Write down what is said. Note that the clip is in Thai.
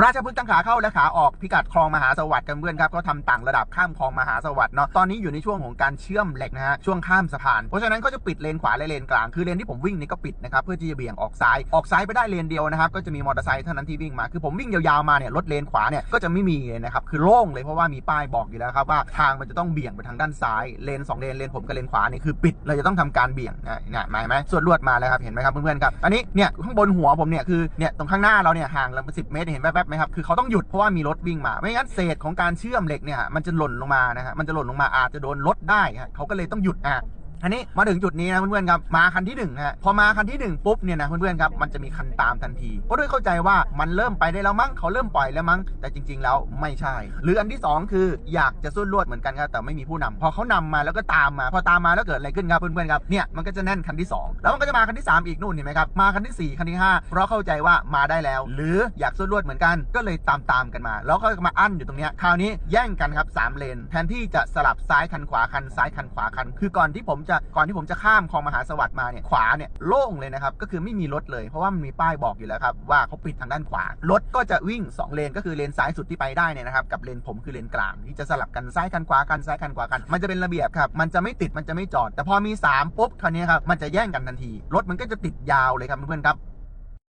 ราชพฤกษ์ทั้งขาเข้าและขาออกพิกัดคลองมหาสวัสดิ์กันเพื่อนครับก็ทำต่างระดับข้ามคลองมหาสวัสดิ์เนาะตอนนี้อยู่ในช่วงของการเชื่อมเหล็กนะฮะช่วงข้ามสะพาน เพราะฉะนั้นก็จะปิดเลนขวาและเลนกลางคือเลนที่ผมวิ่งนี่ก็ปิดนะครับเพื่อที่จะเบี่ยงออกซ้ายออกซ้ายไปได้เลนเดียวนะครับก็จะมีมอเตอร์ไซค์เท่านั้นที่วิ่งมาคือผมวิ่งยาวๆมาเนี่ยรถเลนขวาเนี่ยก็จะไม่มีเลยนะครับคือโล่งเลยเพราะว่ามีป้ายบอกอยู่แล้วครับว่าทางมันจะต้องเบี่ยงไปทางด้านซ้ายเลนสองเลนเลนผมกับเลนขวานี่คือปิดเราจะต้องทำการเบี่ยงนะเนี่ยหมายไหมส่วนลวดมาแล้วครับเห็นไหมครับเพื่อนๆครับอันนี้เนี่ยข้างบนหัวผมเนี่ยคือเนี่ยตรงข้างหน้าเราเนี่ยห่างเราสิบเมตรเห็นแป๊บไหมครับ คือเขาต้องหยุดเพราะว่ามีรถวิ่งมา ไม่งั้นเศษของการเชื่อมเหล็กเนี่ยมันจะหล่นลงมานะฮะ มันจะหล่นลงมาอาจจะโดนรถได้ฮะเขาก็เลยต้องหยุดอะ อันนี้มาถึงจุดนี้นะเพื่อนๆครับมาคันที่หนึ่งฮะพอมาคันที่หนึ่งปุ๊บเนี่ยนะเพื่อนๆครับมันจะมีคันตามทันทีก็ด้วยเข้าใจว่ามันเริ่มไปได้แล้วมั้งเขาเริ่มปล่อยแล้วมั้งแต่จริง ๆ แล้วไม่ใช่ หรืออันที่สองคืออยากจะสู้ลวดเหมือนกันครับแต่ไม่มีผู้นำพอเขานำมาแล้วก็ตามมา พอตามมาแล้วเกิดอะไรขึ้นครับเพื่อนๆครับเนี่ยมันก็จะแน่นคันที่สองแล้วมันก็จะมาคันที่สามอีกนู่นเห็นไหมครับมาคันที่สี่คันที่ห้าเพราะเข้าใจว่ามาได้แล้ว หรืออยากสู้ลวดเหมือนกันก็เลยตามตามกันมา แล้วก็มาอั้นอยู่ตรงเนี้ยคราวนี้แย่งกันครับสามเลน แทนที่จะสลับซ้ายคันขวาคันซ้ายคันขวาคัน คือก่อนที่ผมจะก่อนที่ผมจะข้ามคลองมหาสวัสดิ์มาเนี่ยขวาเนี่ยโล่งเลยนะครับก็คือไม่มีรถเลยเพราะว่ามันมีป้ายบอกอยู่แล้วครับว่าเขาปิดทางด้านขวารถก็จะวิ่ง 2 เลนก็คือเลนซ้ายสุดที่ไปได้เนี่ยนะครับกับเลนผมคือเลนกลางที่จะสลับกันซ้ายกันขวากันซ้ายกันขวากัน มันจะเป็นระเบียบครับมันจะไม่ติดมันจะไม่จอด แต่พอมี3ปุ๊บคราวนี้ครับมันจะแย่งกันทันที รถมันก็จะติดยาวเลยครับเพื่อนๆครับ